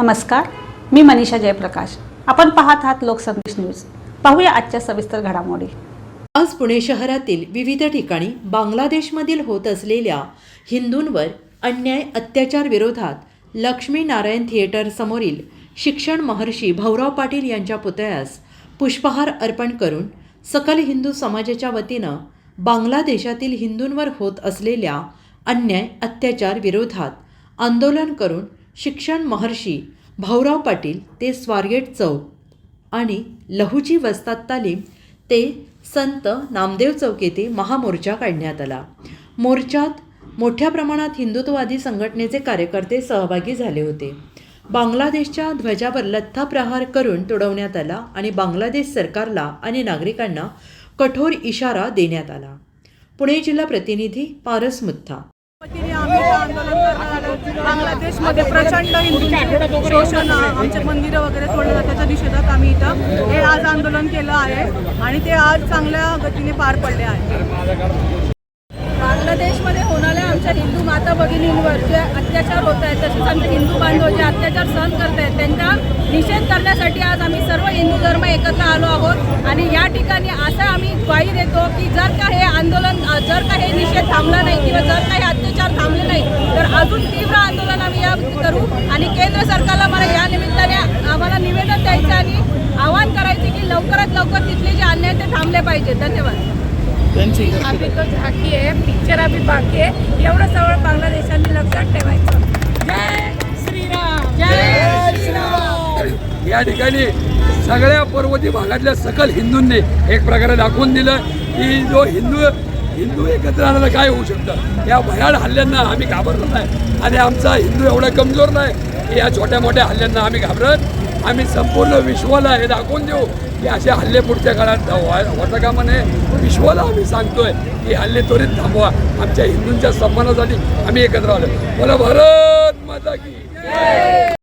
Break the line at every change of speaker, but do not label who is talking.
नमस्कार मी मनीषा जयप्रकाश. आपण पाहत आहात लोकसंदेश न्यूज. पाहूया आजच्या सविस्तर घडामोडी.
आज पुणे शहरातील विविध ठिकाणी बांगलादेशमधील होत असलेल्या हिंदूंवर अन्याय अत्याचार विरोधात लक्ष्मी नारायण थिएटर समोरील शिक्षण महर्षी भाऊराव पाटील यांच्या पुतळ्यास पुष्पहार अर्पण करून सकल हिंदू समाजाच्या वतीनं बांगलादेशातील हिंदूंवर होत असलेल्या अन्याय अत्याचार विरोधात आंदोलन करून शिक्षण महर्षी भाऊराव पाटील ते स्वारगेट चौक आणि लहुजी वस्ताद तालीम ते संत नामदेव चौक येथे महामोर्चा काढण्यात आला. मोर्चात मोठ्या प्रमाणात हिंदुत्ववादी संघटनेचे कार्यकर्ते सहभागी झाले होते. बांगलादेशच्या ध्वजावर लत्था प्रहार करून तुडवण्यात आला आणि बांगलादेश सरकारला आणि नागरिकांना कठोर इशारा देण्यात आला. पुणे जिल्हा प्रतिनिधी पारस मुत्था
आम्ही आंदोलन करणार बांगलादेशमध्ये प्रचंड हिंदू शोषण आमचे मंदिरं वगैरे तोडले जातात त्याच्या निषेधात आम्ही इथं हे आज आंदोलन केलं आहे आणि ते आज चांगल्या गतीने पार पडले आहे.
बांगलादेशमध्ये होणाऱ्या आमच्या हिंदू माता भगिनींवर जे अत्याचार होत आहेत तसेच आमचे हिंदू बांधव जे अत्याचार सहन करत आहेत त्यांचा निषेध करण्यासाठी आज आम्ही सर्व हिंदू धर्म एकत्र आलो आहोत. आणि या ठिकाणी असं आम्ही ग्वाही देतो की जर का हे आंदोलन जर का हे निषेध थांबला नाही किंवा जर का हे अत्याचार थांबले नाही तर अजून तीव्र आंदोलन आम्ही या करू आणि केंद्र सरकारला मला या निमित्ताने आम्हाला निवेदन द्यायचं आणि आवाहन करायचे की लवकरात लवकर तिथले जे अन्याय ते थांबले पाहिजे. धन्यवाद.
अभी तो झाकी आहे पिक्चर अभी बाकी आहे. एवढं सगळं बांगलादेशाने लक्षात ठेवायचं. जय श्रीराम. जय श्रीराम.
या ठिकाणी सगळ्या पर्वती भागातल्या सकल हिंदूंनी एक प्रकारे दाखवून दिलं की जो हिंदू हिंदू एकत्र आणायला काय होऊ शकतं? या भयाड हल्ल्यांना आम्ही घाबरलो नाही. आणि आमचा हिंदू एवढा कमजोर नाही की या छोट्या मोठ्या हल्ल्यांना आम्ही घाबरत आम्ही संपूर्ण विश्वाला हे दाखवून देऊ की असे हल्ले पुढच्या काळात व्हाय- होता कामा नये विश्वाला आम्ही सांगतोय की हल्ले त्वरित थांबवा. आमच्या हिंदूंच्या सन्मानासाठी आम्ही एकत्र आलो. बोला भारत माता की